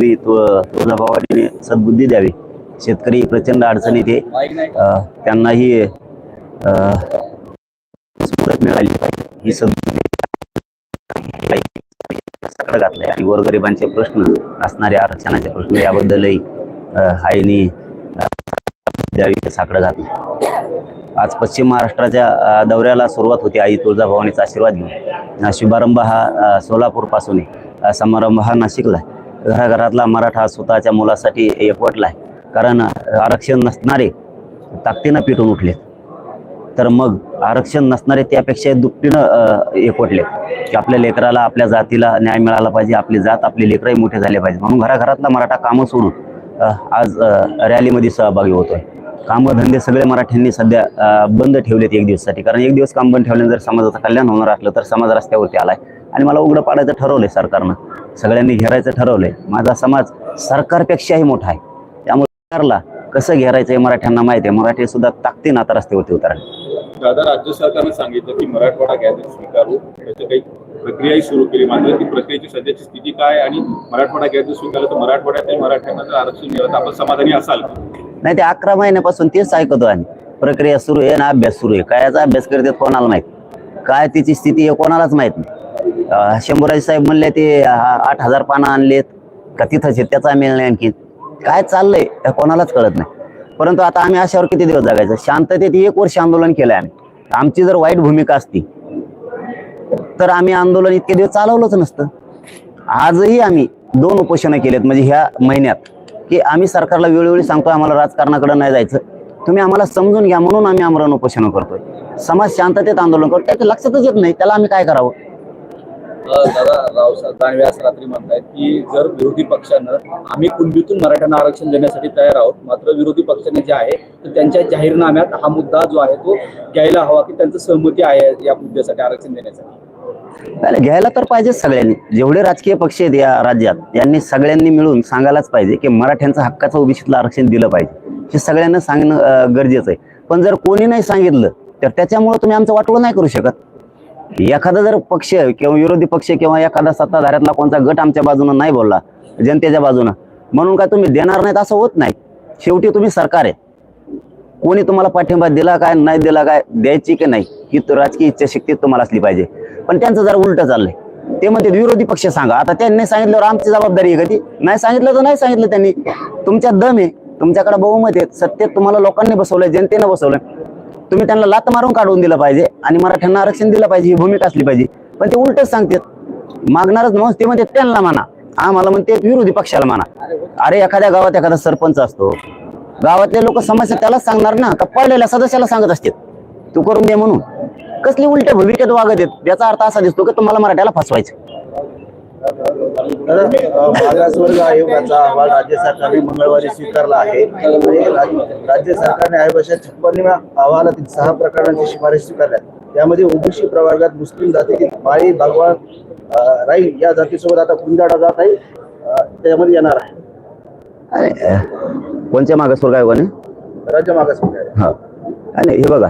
त्यांनी तुळजाभवानीने सद्बुद्धी द्यावी. शेतकरी प्रचंड अडचणीत आहे. त्यांनाही मदत मिळाली पाहिजे. ही सद्बुद्धी सगळं आणि गोरगरिबांचे प्रश्न असणारे आरक्षणाचे प्रश्न याबद्दलही आईने आईनी द्यावी साकडं घातलं. आज पश्चिम महाराष्ट्राच्या दौऱ्याला सुरुवात होती. आई तुळजाभवानीचा आशीर्वाद घेऊन. शुभारंभ हा सोलापूरपासून समारंभ हा नाशिकला आहे. घराघरातला मराठा स्वतःच्या मुलासाठी एकवटला आहे कारण आरक्षण नसणारे ताकदीनं पिटून उठले तर मग आरक्षण नसणारे त्यापेक्षा दुपटीनं एकवटले की आपल्या लेकराला आपल्या जातीला न्याय मिळाला पाहिजे आपली जात आपले लेकरही मोठे झाले पाहिजे. म्हणून घराघरातला मराठा कामं सोडून आज रॅलीमध्ये सहभागी होतोय. कामं धंदे सगळे मराठ्यांनी सध्या बंद ठेवलेत एक दिवसासाठी. कारण एक दिवस काम बंद ठेवल्यानंतर समाजाचं कल्याण होणार असलं तर समाज रस्त्यावरती आलाय. आणि मला उघडं पाडायचं ठरवलंय सरकारनं. सगळ्यांनी घेरायचं ठरवलंय. माझा समाज सरकारपेक्षाही मोठा आहे. त्यामुळे सरकारला कसं घेरायचं हे मराठ्यांना माहिती आहे. मराठी सुद्धा ताकदीनं आता रस्त्यावरती उतरले. दादा राज्य सरकारने सांगितलं की मराठवाडा गॅदर स्वीकारू. त्याची काही प्रक्रियाही सुरू केली. मात्र ती प्रक्रियेची सध्याची स्थिती काय आणि मराठवाडा गॅदर स्वीकारलं तर मराठवाड्यातील मराठ्यांना जर आरक्षण मिळत आपण समाधानी असाल? नाही ते अकरा महिन्यापासून तेच ऐकतो आम्ही. प्रक्रिया सुरू आहे ना अभ्यास सुरू आहे. कायचा अभ्यास करतात कोणाला माहीत? काय तिची स्थिती आहे कोणालाच माहीत नाही. शंभूराज साहेब म्हणले ते आठ हजार पानं आणलेत. का तिथंच आहेत त्याचा मिळ नाही आणखी काय चाललंय हे कोणालाच कळत नाही. परंतु आता आम्ही अशावर किती दिवस जगायचं? शांततेत एक वर्ष आंदोलन केलंय आम्ही. आमची जर वाईट भूमिका असती तर आम्ही आंदोलन इतके दिवस चालवलंच नसतं. आजही आम्ही दोन उपोषणं केलेत म्हणजे ह्या महिन्यात की आम्ही सरकारला वेळोवेळी सांगतोय आम्हाला राजकारणाकडे नाही जायचं. तुम्ही आम्हाला समजून घ्या म्हणून आम्ही आमरण उपोषणं करतोय. समाज शांततेत आंदोलन करतो त्याचं लक्षातच येत नाही त्याला आम्ही काय करावं? दादा रावसाहेब दानवे आज रात्री म्हणतायत की जर विरोधी पक्षानं आम्ही कुंडीतून मराठ्यांना आरक्षण देण्यासाठी तयार आहोत मात्र विरोधी पक्षाने जे आहे तर त्यांच्या जाहीरनाम्यात हा मुद्दा जो आहे तो घ्यायला हवा की त्यांचं सहमती आहे या मुद्द्यासाठी आरक्षण देण्यासाठी. घ्यायला तर पाहिजेच सगळ्यांनी. जेवढे राजकीय पक्ष आहेत या राज्यात यांनी सगळ्यांनी मिळून सांगायलाच पाहिजे की मराठ्यांचा हक्काचं ओबीसीतलं आरक्षण दिलं पाहिजे. हे सगळ्यांना सांगणं गरजेचं आहे. पण जर कोणी नाही सांगितलं तर त्याच्यामुळे तुम्ही आमचं वाटोळं नाही करू शकत. एखादा जर पक्ष किंवा विरोधी पक्ष किंवा एखादा सत्ताधाऱ्यातला कोणता गट आमच्या बाजूनं नाही बोलला जनतेच्या बाजूनं म्हणून काय तुम्ही देणार नाहीत असं होत नाही. शेवटी तुम्ही सरकार आहे. कोणी तुम्हाला पाठिंबा दिला काय नाही दिला काय द्यायची की नाही ही राजकीय इच्छाशक्ती तुम्हाला असली पाहिजे. पण त्यांचं जर उलट चाललंय ते म्हणते विरोधी पक्ष सांगा. आता त्यांनी सांगितल्यावर आमची जबाबदारी आहे कधी नाही सांगितलं तर नाही सांगितलं त्यांनी. तुमच्या दम आहे तुमच्याकडे बहुमत आहे सत्तेत तुम्हाला लोकांनी बसवलंय जनतेनं बसवलंय. तुम्ही त्यांना लात मारून काढून दिलं पाहिजे आणि मराठ्यांना आरक्षण दिलं पाहिजे ही भूमिका असली पाहिजे. पण ते उलटच सांगतात मागणारच माणूस ते म्हणते त्यांना म्हणा. आम्हाला म्हणते विरोधी पक्षाला म्हणा. अरे एखाद्या गावात एखादा सरपंच असतो. गावातले लोक समस्या त्यालाच सांगणार ना का पडलेल्या सदस्याला सांगत असतात. तू करून दे म्हणून. कसली उलट्या भूमिकेत वागत आहेत याचा अर्थ असा दिसतो की तुम्हाला मराठ्याला फसवायचं. मागासवर्ग आयोगाचा अहवाल राज्य सरकारने मंगळवारी स्वीकारला आहे. राज्य सरकारने आयोगाच्या छप्पन्नव्या अहवालातील सहा प्रकरणांची शिफारस स्वीकारल्या त्यामध्ये ओबीसी प्रवर्गात मुस्लिम जातीतील माळी भगवान राई या जातीसोबत आता कुंजाडा जात आहे. अ, त्यामध्ये येणार आहे. कोणत्या मागासवर्ग आयोगाने? राज्य मागासवर्ग हा. आणि हे बघा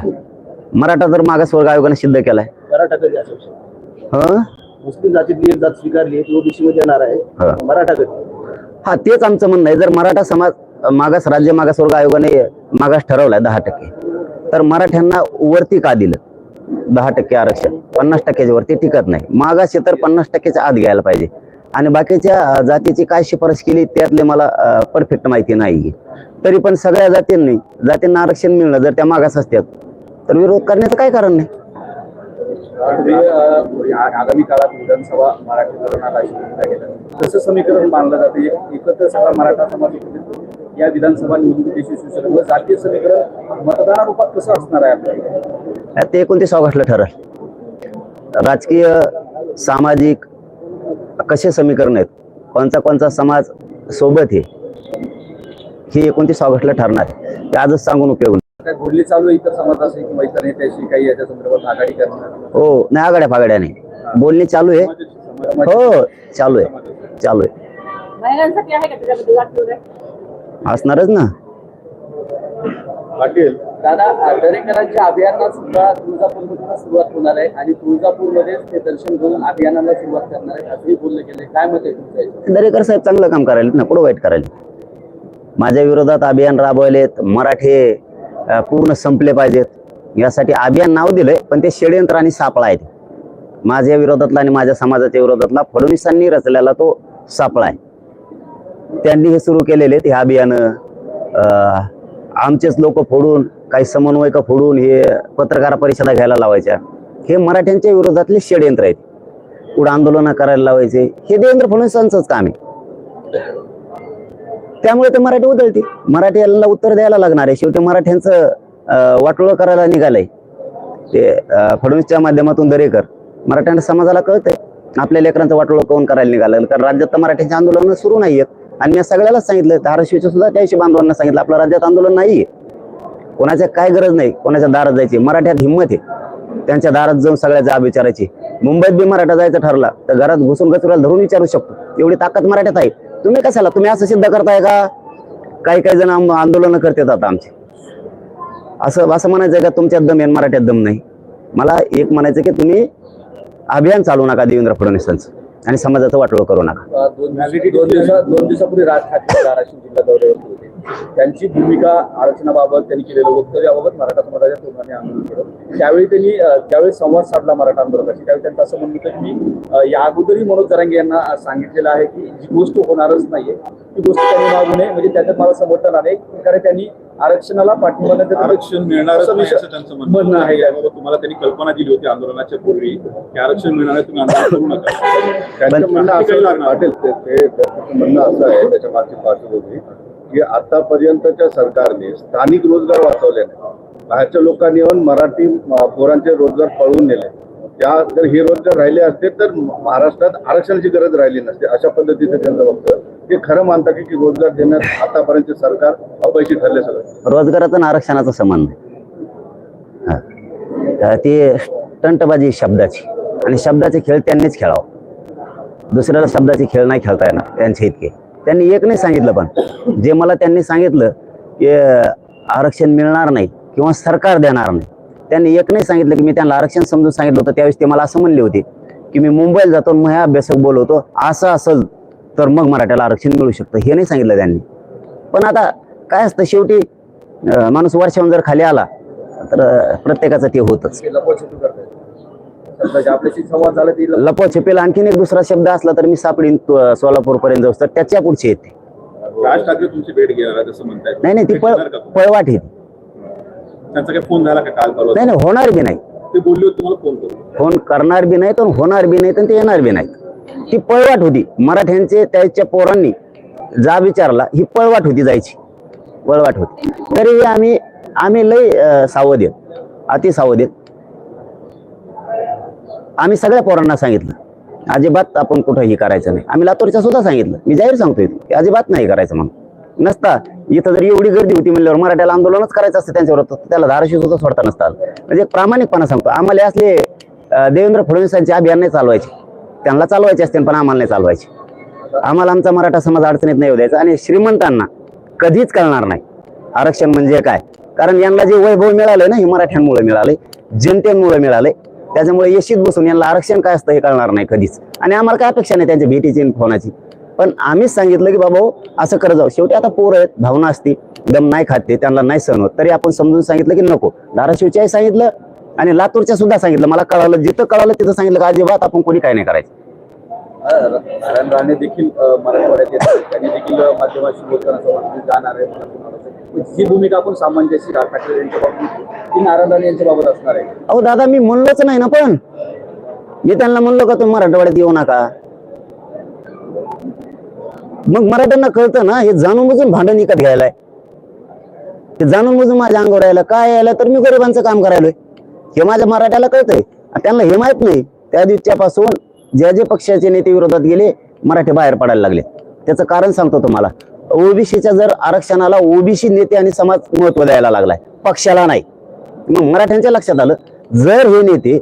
मराठा तर मागासवर्ग आयोगाने सिद्ध केलाय. मराठा कधी असू हा? मुस्लिम जातीतली एक जात स्वीकारली आहे ती ओबीसी मध्ये येणार आहे. मराठा कधी हा तेच आमचं म्हणणं आहे. जर मराठा समाज मागास राज्य मागासवर्ग आयोगाने मागास ठरवलाय दहा टक्के तर मराठ्यांना वरती का दिलं? दहा टक्के आरक्षण पन्नास टक्क्याच्या वरती टिकत नाही. मागास हे तर पन्नास टक्क्याच्या आत घ्यायला पाहिजे. आणि बाकीच्या जातीची काय शिफारस केली त्यातले मला परफेक्ट माहिती नाही तरी पण सगळ्या जातींनी जातींना आरक्षण मिळणं जर त्या मागास असतात तर विरोध करण्याचं काय कारण नाही? आगामी काळात विधानसभा मराठी धोरणाला अशी भूमिका घेतात. कसं समीकरण मानलं जातं. एकत्र सगळा मराठा समाज या विधानसभा निवडणुकीशी यशस्वी व जातीय समीकरण मतदानारूपात कसं असणार आहे आपल्याला? ते एकोणतीस ऑगस्टला ठरल. राजकीय सामाजिक कसे समीकरण आहेत? कोणचा कोणचा समाज सोबत आहे? हे एकोणतीस ऑगस्टला ठरणार आहे. ते आजच सांगून उपयोग बोलणी चालू आहे इतर समाजाशी किंवा इतर नेत्याशी काही याच्या संदर्भात आघाडी करणार हो नाही आगाड्या फागड्या नाही बोलणी चालू आहे. हो चालू आहे. चालू आहे. महिलांसाठी आहे का असणारच ना. पाटील. दादा अ, दरेकरांच्या अभियानाला सुद्धा तुळजापूरमधून सुरुवात होणार आहे आणि तुळजापूरमध्ये ते दर्शन घेऊन अभियानाला सुरुवात करणार आहेत असंही बोललं गेलंय काय मत आहे तुमचं याच्यावर? दरेकर साहेब चांगलं काम करायला ना कुठं वाईट करायला माझ्या विरोधात अभियान राबवलेत मराठे पूर्ण संपले पाहिजेत. यासाठी अभियान नाव दिलंय पण ते षडयंत्र आणि सापळा आहे माझ्या विरोधातला आणि माझ्या समाजाच्या विरोधातला फडणवीसांनी रचलेला तो सापळा आहे. त्यांनी हे सुरू केलेले ते अभियान आमचेच लोक फोडून काही समन्वयक फोडून हे पत्रकार परिषदा घ्यायला लावायच्या. हे मराठ्यांच्या विरोधातले षडयंत्र आहेत. पुढे आंदोलनं करायला लावायचे. हे देवेंद्र फडणवीसांचंच काम आहे. त्यामुळे ते मराठी उधळते मराठीला उत्तर द्यायला लागणार आहे. शेवटी मराठ्यांचं अं, वाटोळं करायला निघालंय. ते फडणवीसच्या माध्यमातून दरेकर. मराठ्यांना समाजाला कळतंय. आपल्या लेकरांचं वाटोळं कोण करायला निघालं कारण राज्यात तर मराठ्यांचे आंदोलन सुरू नाहीयेत. आणि मी सगळ्यालाच सांगितलं धाराशिवच्या सुद्धा त्याशी बांधवांना सांगितलं आपल्या राज्यात आंदोलन नाहीये. कोणाच्या काय गरज नाही कोणाच्या दारात जायची. मराठ्यात हिंमत आहे. त्यांच्या दारात जाऊन सगळ्या जाब विचारायची. मुंबईत बी मराठा जायचं ठरला तर घरात घुसून गचुराला धरून विचारू शकतो. एवढी ताकद मराठ्यात आहे. तुम्ही कशाला? तुम्ही असं सिद्ध करताय का? काही काही जण आंदोलनं करतात आता आमचे. असं असं म्हणायचं आहे का तुमच्यात दम आहे मराठ्यात दम नाही. मला एक म्हणायचं की तुम्ही अभियान चालू नका देवेंद्र फडणवीसांचं. आणि समाजाचं वाटोळ करू नका. दोन दिवसापूर्वी राज ठाकरे धाराशिव जिल्हा दौऱ्यावर होते त्यांची भूमिका आरक्षणाबाबत त्यांनी केलेलं वक्तव्याबाबत मराठा समाजाच्या तोंडाने आंदोलन केलं. त्यावेळी त्यांनी अ, ज्यावेळी संवाद साधला मराठा आंदोलकाशी त्यावेळी त्यांचं असं म्हणलं होतं की अ, या अगोदरही मनोज जरांगे यांना सांगितलेलं आहे की जी गोष्ट होणारच नाहीये ती गोष्ट त्यांनी मागू नये. म्हणजे त्याच्यात मला समर्थन आले एक प्रकारे त्यांनी आरक्षणाला पाठिंबा आरक्षण त्यांचं म्हणणं आहे. त्याबाबत तुम्हाला त्यांनी कल्पना दिली होती आंदोलनाच्या पूर्वी. की आरक्षण मिळणार तुम्ही आंदोलन करू नका. त्यांचं म्हणणं असं ते म्हणणं असं आहे त्याच्या मागची पार्श्वभूमी की आतापर्यंतच्या सरकारने स्थानिक रोजगार वाचवले नाही बाहेरच्या लोकांनी येऊन मराठी पोरांचे रोजगार पळवून नेले. त्या जर हे रोजगार राहिले असते तर महाराष्ट्रात आरक्षणाची गरज राहिली नसते अशा पद्धतीचं त्यांचं वक्तव्य. हे खरं मानतं की रोजगार देण्यात आतापर्यंत सरकार अपयशी ठरले सगळं. रोजगाराचा आणि आरक्षणाचा संबंध. हा. ती स्टंटबाजी शब्दाची. आणि शब्दाचे खेळ त्यांनीच खेळावं. दुसऱ्याला शब्दाचे खेळ नाही खेळता येणार त्यांचे इतके. त्यांनी एक नाही सांगितलं पण. जे मला त्यांनी सांगितलं की आरक्षण मिळणार नाही किंवा सरकार देणार नाही. त्यांनी एक नाही सांगितलं की मी त्यांना आरक्षण समजून सांगितलं होतं त्यावेळेस ते मला असं म्हणले होते की मी मुंबईला जातो मग हे अभ्यासक बोलवतो असं असं तर मग मराठ्याला आरक्षण मिळू शकतं. हे नाही सांगितलं त्यांनी. पण आता काय असतं शेवटी माणूस वर्षाहून जर खाली आला तर प्रत्येकाचं ते होतच. लपछपील आणखीन एक दुसरा शब्द असला तर मी सापडीन सोलापूर पर्यंत जाऊ तर त्याच्या पुढचे येते. राज ठाकरे तुमची भेट नाही नाही ती? पळवाट येते. त्यांचा काही फोन झाला का काल परवा नाही नाही होणार बी नाही. ते बोलले होते तुम्हाला फोन फोन करणार बी नाही तर होणार बी नाही तर ते येणार बी नाही. ती पळवाट होती. मराठ्यांचे त्याच्या पोरांनी जा विचारला ही पळवाट होती जायची. पळवाट होती. तरीही आम्ही आम्ही लय सावध आहेत. अति सावध आहेत. आम्ही सगळ्या पोरांना सांगितलं अजिबात आपण कुठं हे करायचं नाही. आम्ही लातूरच्या सुद्धा सांगितलं. मी जाहीर सांगतोय की अजिबात नाही करायचं म्हणून. नसता इथं जर एवढी गर्दी होती म्हणल्यावर मराठ्याला आंदोलनच करायचं असतं त्यांच्यावर त्याला धाराशिव सुद्धा सोडता नसता म्हणजे प्रामाणिकपणा सांगतो. आम्हाला असले देवेंद्र फडणवीसांचे अभियान नाही चालवायचे. त्यांना चालवायचे असते पण आम्हाला नाही चालवायचे. आम्हाला आमचा मराठा समाज अडचणीत नाही द्यायचा आणि श्रीमंतांना कधीच कळणार नाही. आरक्षण म्हणजे काय? कारण यांना जे वैभव मिळालंय ना हे मराठ्यांमुळे मिळालंय जनतेमुळे मिळालंय. त्याच्यामुळे यशीत बसून यांना आरक्षण काय असतं हे कळणार नाही कधीच. आणि आम्हाला काय अपेक्षा नाही त्यांच्या भेटीची फोनाची. पण आम्हीच सांगितलं की बाबा असं करत जाऊ. शेवटी आता पोरं आहेत भावना असती दम नाही खाते त्यांना नाही सहन होत. तरी आपण समजून सांगितलं की नको. धाराशिवच्याही सांगितलं आणि लातूरच्या सुद्धा सांगितलं मला कळालं जिथं कळालं तिथं सांगितलं की अजिबात आपण कोणी काय नाही करायचं. नारायण राणे देखील त्यांनी देखील माध्यमाशी बोलताना जाणार आहे. जी भूमिका आपण सामंजस्य नारायण राणे यांच्या बाबत असणार आहे? अहो दादा मी म्हणलोच नाही ना पण. मी त्यांना म्हणलो का तुम्ही मराठवाड्यात येऊ नका. मग मराठ्यांना कळतं ना हे जाणून बुजून भांडण विकत घ्यायलाय ते जाणून बुजून माझ्या अंगावर यायला काय यायला? तर मी गरिबांचं काम करायलोय. हे माझ्या मराठ्याला कळतंय. त्यांना हे माहीत नाही. त्या दिवसापासून ज्या जे पक्षाचे नेते विरोधात गेले मराठी बाहेर पडायला लागले. त्याचं कारण सांगतो तुम्हाला. ओबीसीच्या जर आरक्षणाला ओबीसी नेते आणि समाज महत्त्व द्यायला लागलाय. पक्षाला नाही. मग मराठ्यांच्या लक्षात आलं जर हे नेते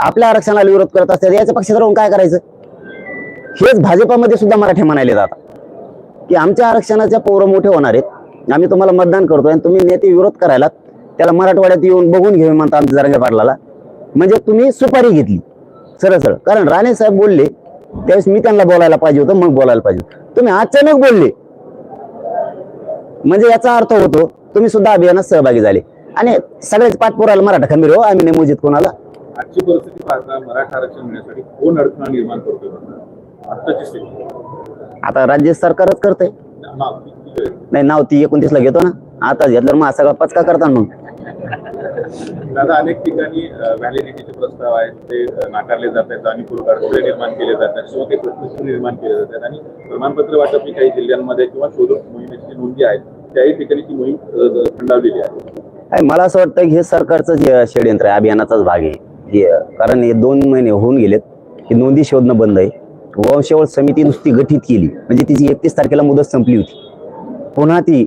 आपल्या आरक्षणाला विरोध करत असतात याच्या पक्षात राहून काय करायचं? हेच भाजपामध्ये सुद्धा मराठे म्हणायले जातात. की आमच्या आरक्षणाच्या पोरं मोठे होणार आहेत. आम्ही तुम्हाला मतदान करतोय आणि तुम्ही नेते विरोध करायला त्याला मराठवाड्यात येऊन बघून घेऊ म्हणता आमच्या जरांगे पाटलाला. म्हणजे तुम्ही सुपारी घेतली. सरळ सरळ. कारण राणे साहेब बोलले त्यावेळेस मी त्यांना बोलायला पाहिजे होतं मग बोलायला पाहिजे. तुम्ही अचानक बोलले. म्हणजे याचा अर्थ होतो तुम्ही सुद्धा अभियानात सहभागी झाले. आणि सगळेच पाठपुराला मराठा खंबीर हो आम्ही नाही मोजित कोणाला? आजची परिस्थिती पाहता मराठा आरक्षण मिळण्यासाठी कोण अडथळा निर्माण करतोय आत्ताची स्थिती. आता राज्य सरकारच आहे. नाही नाव ती एकोणतीसला घेतो ना. आता घेतलं मग सगळा पचका करता मग. दादा अनेक ठिकाणी व्हॅलिडिटीचे प्रस्ताव आहेत ते नाकारले जात आहेत जाणीवपूर्वक अडथळे निर्माण केले जातात किंवा काही प्रश्न निर्माण केले जातात आणि प्रमाणपत्र वाटप काही जिल्ह्यांमध्ये किंवा शोध मोहिमेची नोंदी आहेत त्याही ठिकाणी ती मोहीम थंडावलेली आहे. मला असं वाटतं की हे सरकारचं जे षडयंत्र आहे अभियानाचाच भाग आहे. कारण हे दोन महिने होऊन गेलेत की नोंदी शोधणं बंद आहे. वंशवळ समिती नुसती गठीत केली. म्हणजे तिची एकतीस तारखेला मुदत संपली होती. पुन्हा ती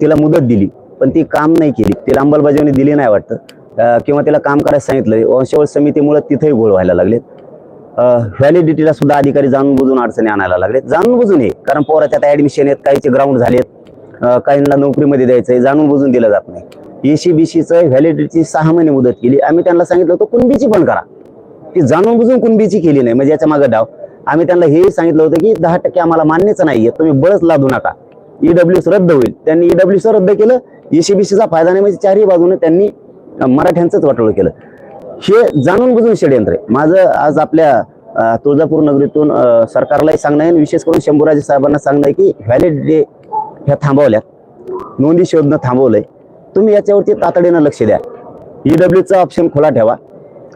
तिला मुदत दिली. पण ती काम नाही केली. तिला अंमलबजावणी दिली नाही वाटतं. किंवा तिला काम करायला सांगितलं. वंशवळ समितीमुळे तिथेही गोळ व्हायला लागलेत. व्हॅलिडिटीला सुद्धा अधिकारी जाणून बुजून अडचणी आणायला लागलेत. जाणून बुजून हे कारण पोराच्या आता ऍडमिशन आहेत काहीचे ग्राउंड झालेत. काहींना नोकरीमध्ये द्यायचंय जाणून बुजून दिलं जात नाही. एसी बीसीचं व्हॅलिडिटीची सहा महिने मुदत केली. आम्ही त्यांना सांगितलं होतं कुणबीची पण करा. ती जाणून बुजून कुणबीची केली नाही. म्हणजे याच्या मागं डाव. आम्ही त्यांना हेही सांगितलं होतं की दहा टक्के आम्हाला मान्यच नाहीये. तुम्ही बळच लादू नका. ईडब्ल्यूस रद्द होईल. त्यांनी ईडब्ल्यूस रद्द केलं. एसीबीसीचा फायदा नाही म्हणजे चारही बाजूने त्यांनी मराठ्यांचंच वाटोळ केलं. हे जाणून बुजून षडयंत्र आहे माझं आज आपल्या तुळजापूर नगरीतून सरकारलाही सांगणं आहे आणि विशेष करून शंभूराजे साहेबांना सांगणं आहे की डे ह्या थांबवल्यात. नोंदी शोधणं थांबवलंय. तुम्ही याच्यावरती तातडीनं लक्ष द्या. ईडब्ल्यूचा ऑप्शन खुला ठेवा.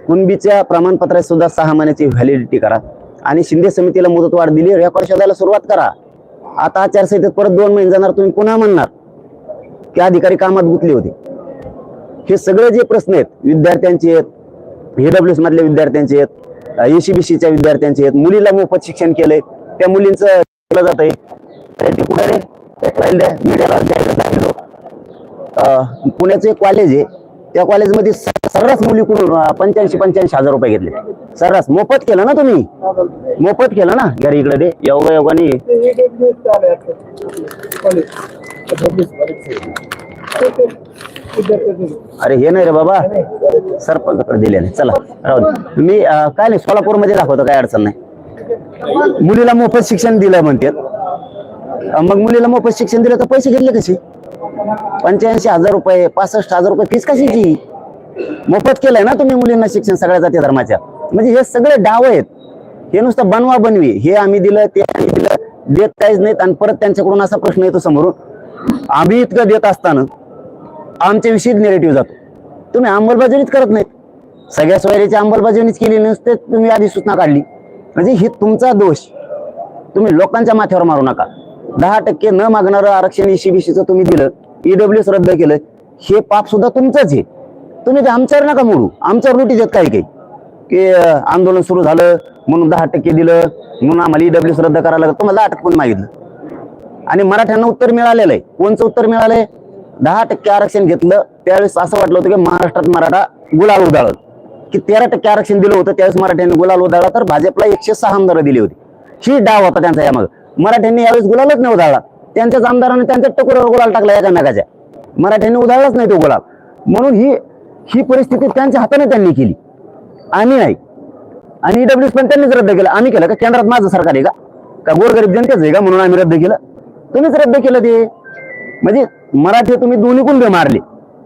कुणबीच्या प्रमाणपत्रात सुद्धा सहा महिन्याची व्हॅलिडिटी करा. आणि शिंदे समितीला मुदतवाढ दिली रेकॉर्ड शोधायला सुरुवात करा. आता आचारसंहितेत परत दोन महिने जाणार तुम्ही पुन्हा म्हणणार. ते अधिकारी कामात गुंतले होते. हे सगळे जे प्रश्न आहेत विद्यार्थ्यांचे आहेत एडब्ल्यूएस मधल्या विद्यार्थ्यांचे आहेत एसीबीसीच्या विद्यार्थ्यांचे आहेत मुलीला मोफत शिक्षण केलंय त्या मुलींचं केलं जात आहे. पुण्याचं एक कॉलेज आहे त्या कॉलेजमध्ये सर्रास मुलीकडून पंच्याऐंशी पंच्याऐंशी हजार रुपये घेतले. सर्रास. मोफत केलं ना तुम्ही? मोफत केलं ना? घरी इकडे ते योगा योगाने अरे हे नाही रे बाबा. सरपंचकडे दिले नाही. चला राहू दे. मी काय नाही सोलापूरमध्ये दाखवतो काय अडचण नाही. मुलीला मोफत शिक्षण दिलं म्हणतात. मग मुलीला मोफत शिक्षण दिलं तर पैसे घेतले कसे? पंच्याऐंशी हजार रुपये पासष्ट हजार रुपये फीस कशाची? मोफत केलंय ना तुम्ही मुलींना शिक्षण सगळ्या जाती धर्माच्या. म्हणजे हे सगळे डाव आहेत. हे नुसतं बनवा बनवी. हे आम्ही दिलं ते आम्ही दिलं. देत काहीच नाहीत आणि परत त्यांच्याकडून असा प्रश्न येतो समोरून. आम्ही इतकं देत असताना आमच्याविषयी निगेटिव्ह जातो. तुम्ही अंमलबजावणीच करत नाहीत. सगळ्या सोयरीची अंमलबजावणीच केली नसते तुम्ही आधी सूचना काढली. म्हणजे ही तुमचा दोष. तुम्ही लोकांच्या माथ्यावर मारू नका. दहा टक्के न मागणारं आरक्षण ईसीबीसीचं तुम्ही दिलं. ईडब्ल्यूएस रद्द केलं हे पाप सुद्धा तुमचंच आहे. तुम्ही ते आमच्यावर नका मोडू. आमच्यावर लुटी देत काही काही. की आंदोलन सुरू झालं म्हणून दहा टक्के दिलं म्हणून आम्हाला ईडब्ल्यूएस रद्द करायला लागलं. तुम्हाला दहा टक्के पण मागितलं? आणि मराठ्यांना उत्तर मिळालेलं आहे. कोणचं उत्तर मिळालंय? दहा टक्के आरक्षण घेतलं. त्यावेळेस असं वाटलं होतं की महाराष्ट्रात मराठा गुलाल उधाळत की तेरा टक्के आरक्षण दिलं होतं त्यावेळेस मराठ्यांनी गुलाल उधाळला तर भाजपला एकशे सहा आमदारं दिली होती. ही डाव होता त्यांचा यामाग. मराठ्यांनी यावेळेस गुलालच नाही उधाळला त्यांच्याच आमदारांनी त्यांच्या टकोरावर गुलाल टाकला एकामेकाच्या. मराठ्यांनी उधळलाच नाही तो गुलाल. म्हणून ही ही परिस्थिती त्यांच्या हाताने त्यांनी केली. आम्ही नाही. आणि ईडब्ल्यूएस पण त्यांनीच रद्द केलं. आम्ही केलं का? केंद्रात माझं सरकार आहे का? का गोरगरीब जनतेच आहे का? म्हणून आम्ही रद्द केलं. तुम्हीच रद्द केलं ते. म्हणजे मराठी तुम्ही दोन्ही कुंभे मारले.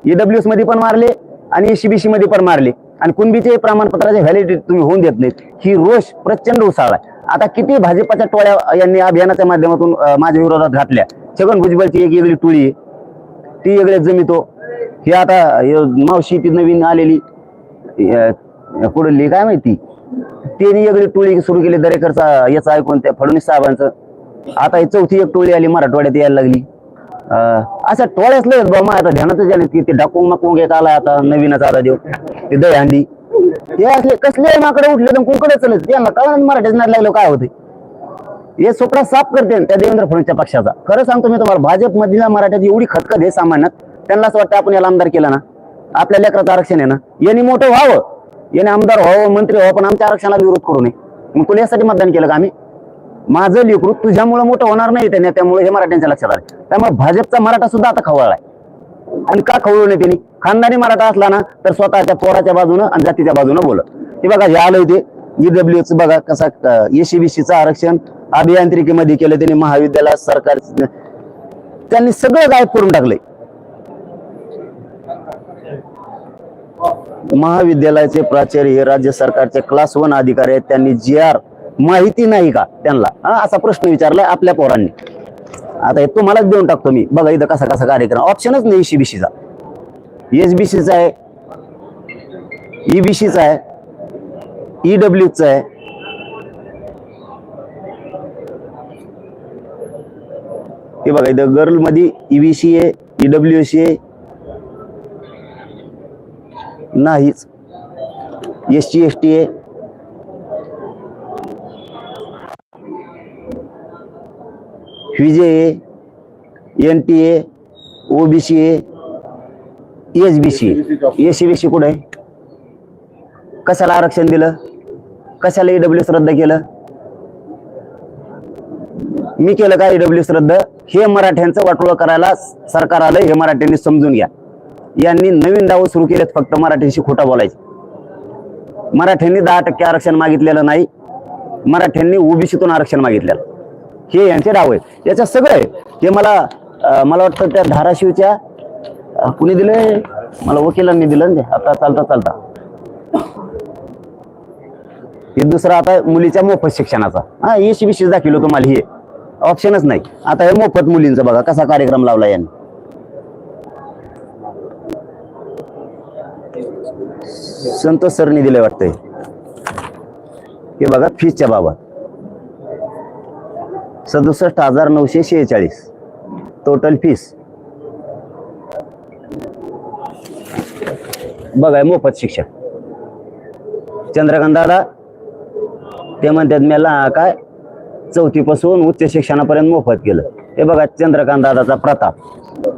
ईडब्ल्यूएसमध्ये पण मारले आणि एसीबीसी मध्ये पण मारले. आणि कुणबीचे प्रमाणपत्राचे व्हॅलिडिटी तुम्ही होऊन देत नाहीत. ही रोष प्रचंड उसळलाय. आता किती भाजपाच्या टोळ्या यांनी अभियानाच्या माध्यमातून माझ्या विरोधात घातल्या? छगन भुजबळची एक वेगळी टोळी ती वेगळे जमितो हो. हे. आता मावशी ती नवीन आलेली. कुडली काय माहिती? त्यांनी वेगळी टोळी सुरू केली दरेकरचा याचा ऐकून त्या फडणवीस साहेबांचं. आता ही चौथी एक टोळी आली मराठवाड्यात यायला लागली. अं, अशा टोळ्याच लय बाबा आता ध्यानातच आले की ते डाकून माकून घेत आला आता नवीनच आता देव. ते दहीहंडी. हे असले कसले माकडे उठले तर कुकडे चलत? त्यांना कळलं मराठीच नाही लागलं काय होते हे सोपडा साफ करते त्या देवेंद्र फडणवीसच्या पक्षाचा. खरं सांगतो मी तुम्हाला भाजप मधील मराठ्यात एवढी खतखत हे सामान्यात त्यांना असं वाटतं आपण याला आमदार केला ना. आपल्या लेकराचं आरक्षण आहे ना. यांनी मोठं व्हावं. याने आमदार व्हावं मंत्री व्हावं पण आमच्या आरक्षणाला विरोध करू नये. मग तुला यासाठी मतदान केलं का आम्ही? माझं लेकरू तुझ्यामुळे मोठं होणार नाही त्याने त्यामुळे हे मराठ्यांच्या लक्षात आलं. त्यामुळे भाजपचा मराठा सुद्धा आता खवळलाय. आणि का खवळू नये त्यांनी? खानदानी मराठा असला ना तर स्वतःच्या पोराच्या बाजूनं आणि जातीच्या बाजूनं बोलत ते बघा हे आलं होते ईडब्ल्यू च बघा कसा एसीबीसीचं आरक्षण अभियांत्रिकीमध्ये केलं त्यांनी महाविद्यालयात सरकार त्यांनी सगळं गायब करून टाकलंय. महाविद्यालयाचे प्राचार्य हे राज्य सरकारचे क्लास वन अधिकारी आहेत त्यांनी जी आर माहिती नाही का त्यांना? असा प्रश्न विचारलाय आपल्या पोरांनी. आता हे तुम्हालाच देऊन टाकतो मी. बघा इथं कसा कसा कार्यक्रम. ऑप्शनच नाही सीबीसीचा एसबीसीचा आहे. ईबीसीचा आहे. ईडब्ल्यूचा आहे. हे बघा इथं गर्लमध्ये ईबीसी आहे ईडब्ल्यू सी आहे. नाहीच. एस टी एस टी आहे. VJ A N T A OBC आहे S B C S C B C कुठे आहे? कशाला आरक्षण दिलं? कशाला ईडब्ल्यू रद्द केलं? मी केलं का डब्ल्यू रद्द? हे मराठ्यांचं वाटोळ करायला सरकार आलं हे मराठ्यांनी समजून घ्या. यांनी नवीन डाव सुरू केलेत फक्त मराठ्यांशी खोटा बोलायचं. मराठ्यांनी दहा टक्के आरक्षण मागितलेलं नाही. मराठ्यांनी ओबीसीतून आरक्षण मागितलेलं. हे यांचे डाव आहेत. याच्यात सगळं आहे. हे मला मला वाटतं त्या धाराशिवच्या कुणी दिले मला वकिलांनी दिलं ना आता चालता चालता. हे दुसरं आता मुलीच्या मोफत शिक्षणाचा. हा एस विशेष दाखवलं तुम्हाला हे. ऑप्शनच नाही. आता हे मोफत मुलींचं बघा कसा कार्यक्रम लावला यांनी. संतोष सरनी दिले वाटतंय. हे बघा फीसच्या बाबत. सदुसष्ट हजार नऊशे शेहेचाळीस. टोटल फीस बघा मोफत शिक्षण. चंद्रकांत दादा ते म्हणतात मला काय? चौथीपासून उच्च शिक्षणापर्यंत मोफत केलं. हे बघा चंद्रकांत दादाचा प्रताप.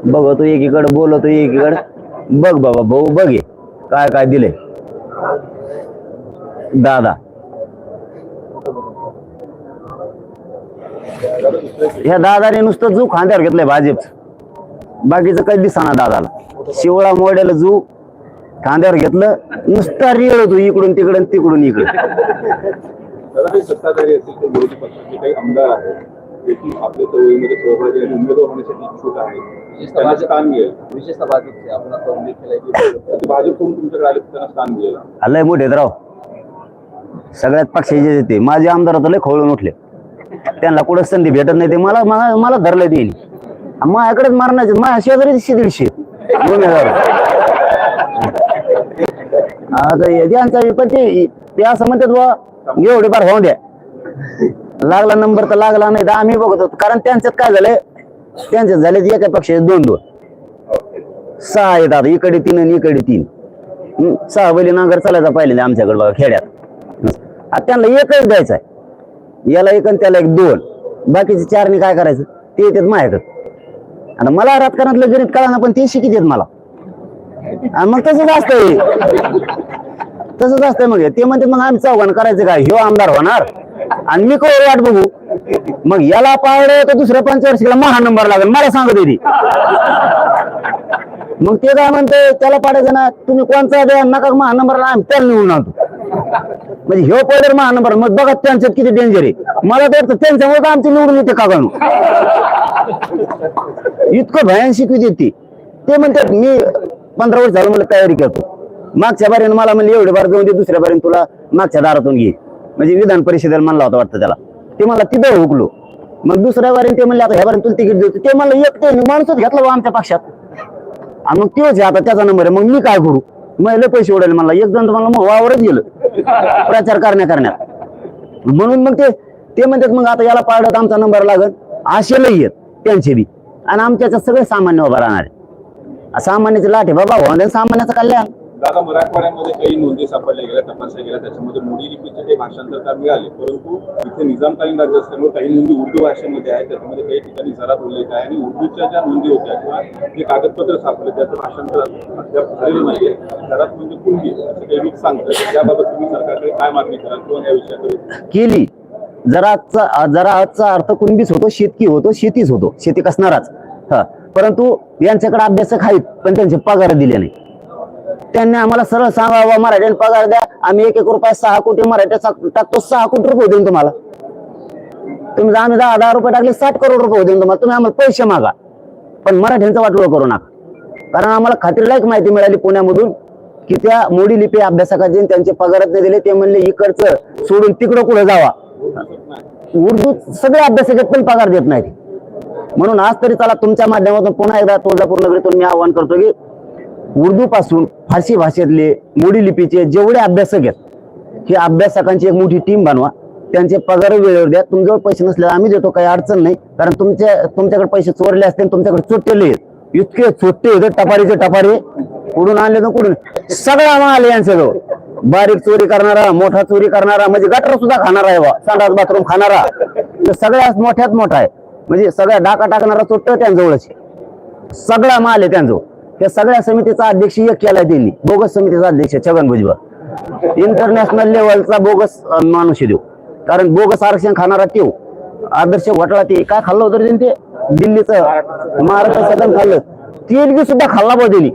बघतो एकीकडे बोलतो एकीकडे. बघ बाबा भाऊ बघे काय काय दिले दादा ह्या दादाने नुसतं जू खांद्यावर घेतलंय भाजपचं बाकीचं काही दिसाना दादाला. शिवळा मोडेल जू खांद्यावर घेतलं नुसता रिळ होतो इकडून तिकडून तिकडून इकडे. सत्ताधारी काही आमदार आहेत जे की आपल्या चळवळीमध्ये सहभागी आणि उमेदवार होण्यासाठी इच्छुक आहेत. त्यांना स्थान मिळेल. विशेषतः भाजपचे आपण आता उल्लेख केलाय की ते भाजपकडून तुमच्याकडे आले तर त्यांना स्थान मिळेल. आलंय मोठे राव. सगळ्यात पक्षाचे ते. माझे आमदार होते लय खोळून उठले. त्यांना कुठं संधी भेटत नाही ते मला मला मला धरलं देईल. माझ्याकडेच मारण्याचे माझ्या शेजारी दीडशे. उमेदवार. आता हे पण ते असं म्हणतात बुवा एवढे फार होऊन द्या. लागला नंबर तर लागला नाही तर आम्ही बघत. होतो कारण त्यांच्यात काय झालंय? त्यांच्यात झाले एका पक्षाचे दोन दोन. सहा येतात इकडे तीन आणि इकडे तीन. सहा बैली नांगर चालायचा पाहिले आमच्याकडे बघा खेड्यात. आता त्यांना एकच द्यायचा आहे. याला एक आणि त्याला एक दोन. बाकीचे चारने काय करायचं? ते येतात माझ्याकडे. आता मला राजकारणातलं गणित कळा पण ते शिकित देत मला. आणि मग तसंच असतंय. तसंच असतंय मग. ते म्हणते मग आम्ही चौघाण करायचं काय ह्यो आमदार होणार. आणि मी कोण वाट बघू? मग याला पावलं तर दुसऱ्या पंचवर्षीला महा नंबर लागेल. मला सांगत होती. मग ते काय म्हणते त्याला पाडायचं ना तुम्ही कोणचा द्या? नका नंबर आम्ही त्याला निवडून आणतो. म्हणजे ह्यो पडर महानंबर मग बघा त्यांच्यात किती डेंजर आहे. मला तर वाटतं त्यांच्यामुळे आमची निवडून येते का गणू इतकं भयान शिकवित ती ते म्हणतात मी पंधरा वर्ष झालं मला तयारी करतो. मागच्या बारीनं मला म्हणजे एवढे बार जाऊन दे दुसऱ्या बारीनं तुला मागच्या दारातून घे. म्हणजे विधान परिषदेला म्हणला होता वाटतं त्याला. ते मला तिथं हुकलो. मग दुसऱ्या बारीन ते म्हणले आता ह्या बारीन तुला तिकीट देतो. ते मला एक ते माणूसच घेतला आमच्या पक्षात. आणि मग तोच आता त्याचा नंबर आहे. मग मी काय करू? मग लय पैसे उडाले मला एक जण तुम्हाला मग वावरच गेलं. प्रचार करण्या करण्यात. म्हणून मग ते ते म्हणतात मग आता याला पाडत आमचा नंबर लागत असे लई आहेत त्यांचे बी. आणि आमच्याचं सगळे सामान्य उभा राहणार. आहे. सामान्याचे लाठे बाबा सामान्याचं कल्याण. दादा मराठवाड्यामध्ये काही नोंदी सापडल्या गेल्या तपासल्या गेल्या त्याच्यामध्ये मोडी लिपीचे काही भाषांतरकार मिळाले परंतु इथे निजामकालीन राज्य असल्यामुळे काही नोंदी उर्दू भाषेमध्ये आहेत त्याच्यामध्ये काही ठिकाणी जरा उल्लेख आहे आणि उर्दूच्या ज्या नोंदी होत्या किंवा जे कागदपत्र सापडले त्याचं भाषांतर अद्याप झालेलं नाहीये. घरात म्हणजे कुणबी असं काही लोक सांगतात. त्याबाबत तुम्ही सरकारकडे काय मागणी कराल किंवा या विषयाकडे? केली. जरा आजचा जरा आजचा अर्थ कुणबीच होतो शेतकी होतो शेतीच होतो. शेती कसणाराच. हा. परंतु यांच्याकडे अभ्यासक आहेत पण त्यांचे पगार दिले नाही. त्यांनी आम्हाला सरळ सांगावं मराठ्याला पगार द्या. आम्ही एक एक रुपये सहा कोटी मराठ्या टाकतो सहा कोटी रुपये देईन तुम्हाला. तुम्ही आम्ही दहा दहा रुपये टाकले साठ करोड रुपये देईन तुम्हाला. तुम्ही आम्हाला पैसे मागा. पण मराठ्यांचं वाटलं करू नका. कारण आम्हाला खात्रीलायक माहिती मिळाली पुण्यामधून की त्या मोडी लिपी अभ्यासकाचे त्यांचे पगारात नाही दिले. ते म्हणले इकडचं सोडून तिकडं कुठं जावा. उर्दू सगळे अभ्यासक पण पगार देत नाहीत. म्हणून आज तरी चला तुमच्या माध्यमातून पुन्हा एकदा तुळजापूर नगरीतून मी आवाहन करतो की उर्दू पासून फारसी भाषेतले मोडी लिपीचे जेवढे अभ्यासक आहेत हे अभ्यासकांची एक मोठी टीम बनवा. त्यांचे पगार वेळेवर द्या. तुमच्यावर पैसे नसल्यास आम्ही देतो काही अडचण नाही. कारण तुमच्या तुमच्याकडे पैसे चोरले असते तुमच्याकडे चोटलेले आहेत. इतके चोट्टे होते टपारीचे टपारी. कुठून आणले तर कुठून? सगळा माल यांच्याजवळ. बारीक चोरी करणारा मोठा चोरी करणारा म्हणजे गटर सुद्धा खाणारा आहे बा. संडास बाथरूम खाणारा. तर सगळ्यात मोठ्यात मोठा आहे. म्हणजे सगळ्या डाका टाकणारा चोट्ट त्यांजवळच सगळा माल आहे त्यांजवळ. त्या सगळ्या समितीचा अध्यक्ष एक केला त्यांनी. बोगस समितीचा अध्यक्ष छगन भुजबळ. इंटरनॅशनल लेवलचा बोगस माणूस देऊ कारण बोगस आरक्षण खाणारा तेव आदर्श घोटाळा ते. काय खाल्लं होतं त्यांनी ते? दिल्लीचं. महाराष्ट्र सदन खाल्लं. तेलगी सुद्धा खाल्ला बा त्यांनी.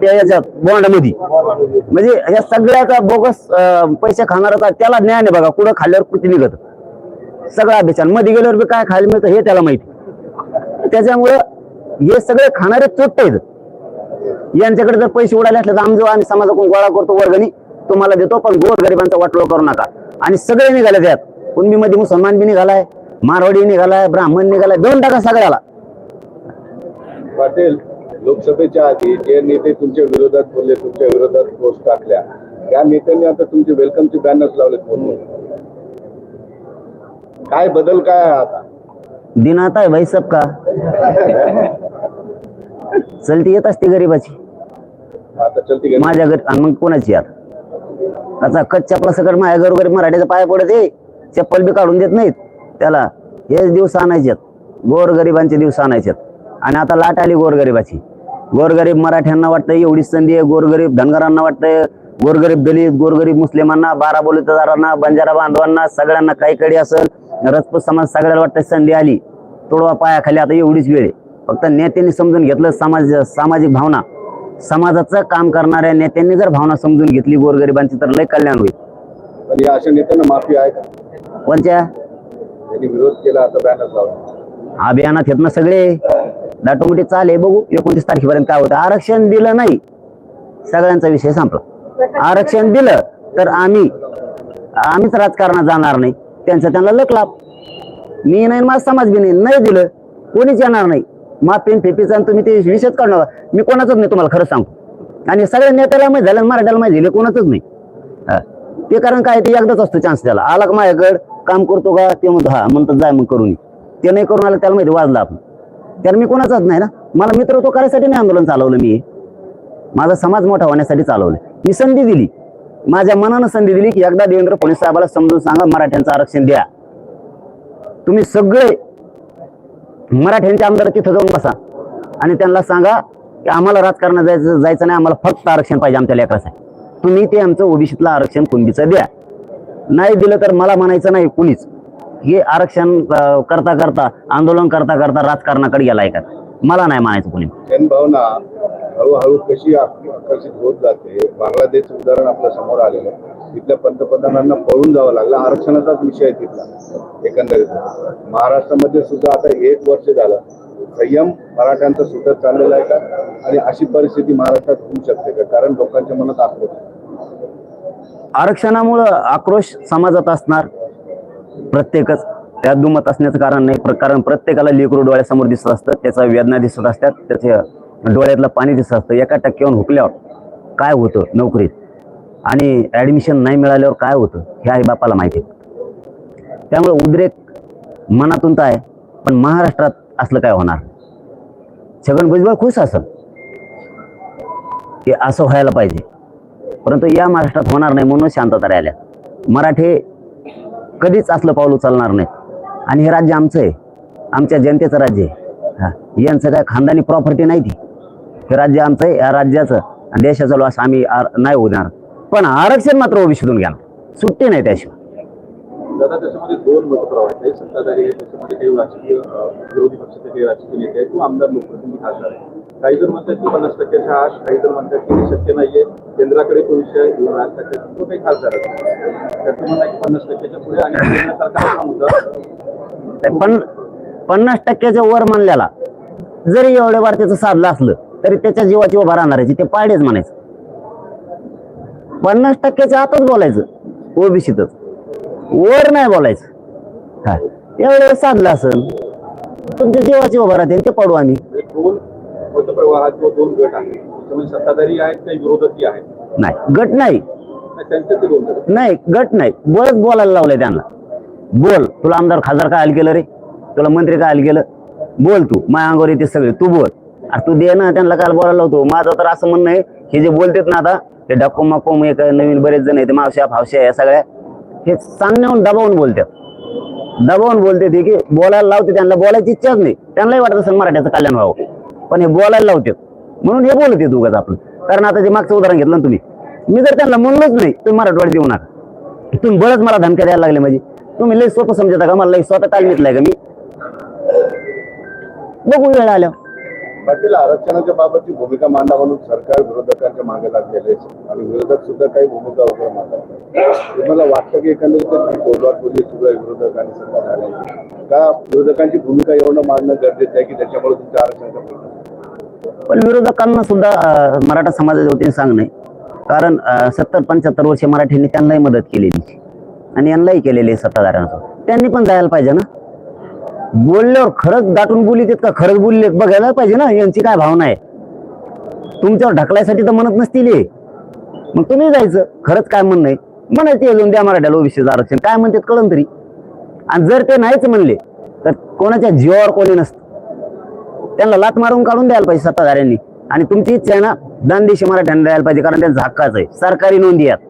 त्या याच्यात मध्ये. म्हणजे या सगळ्याचा बोगस पैसे खाणाराचा त्याला ज्ञान आहे बघा. कुठं खाल्ल्यावर कुठे निघत. सगळा अभ्यास मध्ये गेल्यावर बी काय खायला मिळतं हे त्याला माहिती. त्याच्यामुळं हे सगळे खाणारे चोट्ट आहेत. यांच्याकडे जर पैसे उडाले असले तर आमजो आम्ही समाजाकडून गोळा करतो वर्गणी. तुम्हाला देतो पण गोर गरिबांचा वाटोळ करू नका. आणि सगळे निघाले त्यात कुणबी मध्ये मुसलमान बी निघालाय मारवाडी निघालाय ब्राह्मण निघालाय दोन टाका सगळ्याला. पाटील लोकसभेच्या आधी जे नेते तुमच्या विरोधात बोलले तुमच्या विरोधात पोस्ट टाकल्या त्या नेत्यांनी आता तुमचे वेलकमचे बॅनर्स म्हणून? काय बदल काय आता दिन आता? है भाई सबका. चलती येत असते गरीबाची. माझ्या घर मग कोणाची यार? आता कच्च्या चपला सगळं माझ्या घरोघरी मराठीचा पाया पडत आहे. चप्पल बी काढून देत नाहीत. त्याला हेच दिवस आणायचे गोरगरिबांचे दिवस आणायचे आणि आता लाट आली गोरगरिबाची. गोरगरीब मराठ्यांना वाटतं एवढी संधी आहे. गोरगरीब धनगरांना वाटतंय. गोरगरीब दलित गोरगरीब मुस्लिमांना बारा बोलतदारांना बंजारा बांधवांना सगळ्यांना काही कडी असेल रजपूत समाज सगळ्याला वाटतं संधी आली. तोडवा पायाखाली आता एवढीच वेळ आहे. फक्त नेत्यांनी समजून घेतलं समाज सामाजिक भावना. समाजाचं काम करणाऱ्या नेत्यांनी जर भावना समजून घेतली गोरगरिबांची तर लय कल्याण होईल. पण या अशा नेत्यांना माफी आहे का? कोणत्या? त्यांनी विरोध केला आता बॅनर लावला. अभियानात येत ना सगळे. दाटोमोठी चाले बघू एकोणतीस तारखेपर्यंत काय होतं. आरक्षण दिलं नाही. सगळ्यांचा विषय संपला. आरक्षण दिलं तर आम्ही आम्हीच राजकारणात जाणार नाही. त्यांचा त्यांना लक लाभ. मी नाही माझा समाज बी नाही. नाही दिलं कोणीच येणार नाही. माफीन फेपीचा आणि तुम्ही ते विषयच काढणार मी कोणाचंच नाही तुम्हाला खरं सांगतो. आणि सगळ्या नेत्याला माहिती झालं मराठ्याला माहिती झालं कोणाचंच नाही. ते कारण काय ते एकदाच असतो चान्स त्याला. आला का माझ्याकडे काम करतो का ते म्हणतो हा म्हणतात जाय मग करून ते नाही करून आलं त्याला माहिती वाजला आपण. त्याला मी कोणाचाच नाही ना. मला मित्र तो करायसाठी नाही आंदोलन चालवलं मी. माझा समाज मोठा होण्यासाठी चालवलं. मी संधी दिली. माझ्या मनानं संधी दिली की एकदा देवेंद्र फडणवीस साहेबाला समजून सांगा मराठ्यांचं आरक्षण द्या. तुम्ही सगळे मराठ्यांचे आमदार तिथं जाऊन बसा. आणि त्यांना सांगा की आम्हाला राजकारणात जायचं जायचं नाही आम्हाला फक्त आरक्षण पाहिजे आमच्या लेकरासाठी. तुम्ही ते आमचं ओबीसीतलं आरक्षण कुणबीचं द्या. नाही दिलं तर मला म्हणायचं नाही कुणीच. हे आरक्षण करता करता आंदोलन करता करता राजकारणाकडे गेलाय का? मला नाही म्हणायचं कुणी. जनभावना हळूहळू कशी आकर्षित होत जाते? बांगलादेशचं उदाहरण आपल्यासमोर आलेलं आहे. तिथल्या पंतप्रधानांना पळून जावं लागलं. आरक्षणाचाच विषय आहे तिथला एकंदरीत. महाराष्ट्रामध्ये सुद्धा आता एक वर्ष झालं. संयम मराठ्यांचा सुद्धा चाललेला आहे का? आणि अशी परिस्थिती महाराष्ट्रात होऊ शकते का? कारण लोकांच्या मनात आक्रोश आरक्षणामुळं आक्रोश समाजात असणार प्रत्येकच. त्यात दुमत असण्याचं कारण नाही. कारण प्रत्येकाला लेकरू डोळ्यासमोर दिसत असतं. त्याचा वेदना दिसत असतात. त्याच्या डोळ्यातलं पाणी दिसत असतं. एका टक्क्यावर हुकल्यावर काय होतं नोकरीत? आणि ॲडमिशन नाही मिळाल्यावर काय होतं हे आई बापाला माहिती आहे. त्यामुळे उद्रेक मनातून तर आहे पण महाराष्ट्रात असलं काय होणार? छगन भुजबळ खुश असं की असं व्हायला पाहिजे. परंतु या महाराष्ट्रात होणार नाही म्हणून शांतता राहिल्या. मराठे कधीच असलं पाऊल उचलणार नाही आणि हे राज्य आमचं आहे. आमच्या जनतेचं राज्य आहे. हा यांचं काय खानदानी प्रॉपर्टी नाही ती. हे राज्य आमचं आहे या राज्याचं. आणि देशाचा लॉस आम्ही नाही होणार. पण आरक्षण मात्र ओबीसीतून घ्या सुट्टी नाही त्याशिवाय. काही जण म्हणतात की पन्नास टक्क्याच्या आत काही जण म्हणतात की हे शक्य नाहीये. केंद्राकडे तो विषय घेऊन राज ठाकरे तो काही खासदार त्याचं म्हणणं आहे की पन्नास टक्क्याच्या पुढे आणि केंद्र सरकारचा मुद्दा पण पन्नास टक्क्याच्या वर मानल्याला जरी एवढ्या वार त्याचं साधलं असलं तरी त्याच्या जीवाची उभा राहणारायची ते पाडेच म्हणायचं. पन्नास टक्क्याच्या आतच बोलायचं. ओबीसीतच. वर नाही बोलायचं. काय? एवढं साधलं असेल तुमच्या जीवाची उभा राहते ते पडू आम्ही. गट नाही गट नाही. गट नाही गट नाही. बोलच बोलायला लावलंय त्यांना. बोल तुला आमदार खासदार काय केलं रे? तुला मंत्री काय केलं? बोल तू. माया अंगावर येते सगळे. तू बोल. अरे तू दे ना त्यांना काय बोलायला लावतो? माझं तर असं म्हणणं आहे हे जे बोलतात ना आता ते डक्कोम मकोम एक नवीन बरेच जण आहेत मावश्या फावश्या या सगळ्या हे सांगण्याहून दबावून बोलतात. दबावून बोलते ते की बोलायला लावते त्यांना बोलायची इच्छाच नाही. त्यांनाही वाटत असेल मराठ्याचं कल्याण व्हावं. पण हे बोलायला लावते. म्हणून हे बोलत येत उगाच आपण. कारण आता जे मागचं उदाहरण घेतलं ना तुम्ही मी जर त्यांना म्हणलोच नाही तुम्ही मराठवाडी देऊ नका. तुम्ही बरंच मला धमक्या द्यायला लागले म्हणजे. तुम्ही लई सोपं समजता का? मला लई स्वतः तालमीतलाय का मी? बघू वेळ आल्या पाटील आरक्षणाच्या बाबतची भूमिका मांडा म्हणून सरकार विरोधकांच्या मागे लागलेले आणि विरोधक सुद्धा काही भूमिका वगैरे मांडतात तुम्हाला वाटतं की एकंदरीत बोलवाटोली सुद्धा आहे विरोधक आणि सत्ताधारी का विरोधकांची भूमिका एवढं मांडणं गरजेचं आहे की त्याच्यामुळे तुमच्या आरक्षणाचा प्रश्न पण विरोधकांना सुद्धा मराठा समाजाच्या वतीने सांगणे कारण सत्तर पंच्याहत्तर वर्षे मराठ्यांनी त्यांनाही मदत केलेली आणि यांनाही केलेली आहे सत्ताधाऱ्यांना त्यांनी पण जायला पाहिजे ना? बोलल्यावर खरंच दाटून बोलित का खरंच बोलले बघायला पाहिजे ना यांची काय भावना आहे? तुमच्यावर ढकलायसाठी तर म्हणत नसतील हे. मग तुम्ही जायचं खरंच काय म्हणणं आहे? म्हणायचं अजून द्या मराठ्याला ओबीसीचं आरक्षण. काय म्हणतात कळन तरी? आणि जर ते नाहीच म्हणले तर कोणाच्या जीवावर कोणी नसतं. त्यांना लात मारून काढून द्यायला पाहिजे सत्ताधाऱ्यांनी. आणि तुमची इच्छा आहे ना दानदेशी मराठ्यांना द्यायला पाहिजे कारण त्यांचा हक्काच आहे. सरकारी नोंदी आहेत.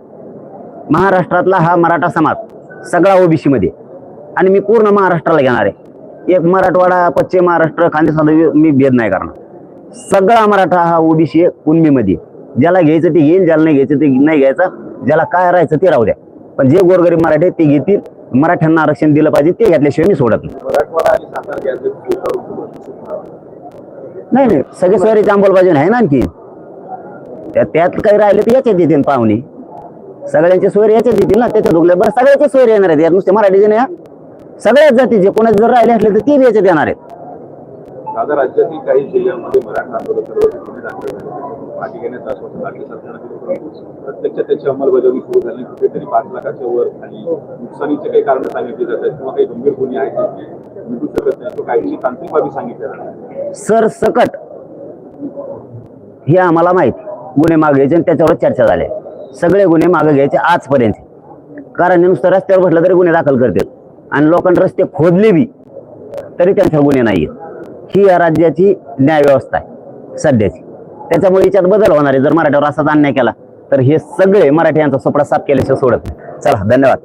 महाराष्ट्रातला हा मराठा समाज सगळा ओबीसी मध्ये आणि मी पूर्ण महाराष्ट्राला घेणार आहे. एक मराठवाडा पश्चिम महाराष्ट्र खानदेश मी भेद नाही करणार. सगळा मराठा हा ओबीसी कुणबीमध्ये ज्याला घ्यायचं ते घेईल ज्याला नाही घ्यायचं ते नाही घ्यायचं. ज्याला काय राहायचं ते राहू द्या. पण जे गोरगरीब मराठी ते घेतील. मराठ्यांना आरक्षण दिलं पाहिजे ते घेतल्याशिवाय मी सोडत नाही. नाही. सगळे सोयरीची अंमलबजावणी आहे ना आणखी. त्या- त्यात काही राहिले तर याच्यात येतील पाहुणे. सगळ्यांचे सोयरे याच्यात येतील ना त्याच्यात उगले बरं सगळ्याचे सोयरे येणार आहेत. यात नुसते मराठीचे नाही. सगळ्याच जातीचे कोणाचे जर राहिले असले तर ते बी याच्यात येणार आहेत. दादा राज्यातील काही जिल्ह्यांमध्ये मराठा आंदोलन सर्व ठिकाणी दाखल झाले मागे घेण्याचं आश्वासन राज्य सरकारनं दिलं परंतु प्रत्यक्षात त्याची अंमलबजावणी सुरू झाली कुठेतरी पाच लाखाच्या वर खाली नुकसानीचे काही कारण सांगितली जातात किंवा काही गंभीर गुन्हे आहेत जे मिटू शकत नाही. तो काहीशी तांत्रिक बाबी सांगितल्या जातात सर सकट. हे आम्हाला माहिती. गुन्हे मागे घ्यायचे आणि त्याच्यावर चर्चा झाल्या सगळे गुन्हे मागे घ्यायचे आजपर्यंत. कारण नुसतं रस्त्यावर बसलं तरी गुन्हे दाखल करतात आणि लोकांनी रस्ते खोदले बी तरी त्यांचा गुन्हे नाही ही या राज्याची न्यायव्यवस्था आहे सध्याची. त्याच्यामुळे याच्यात बदल होणार आहे. जर मराठ्यावर असाच अन्याय केला तर हे सगळे मराठी यांचा सोपडा साफ केल्याशिवाय सोडत नाही. चला धन्यवाद.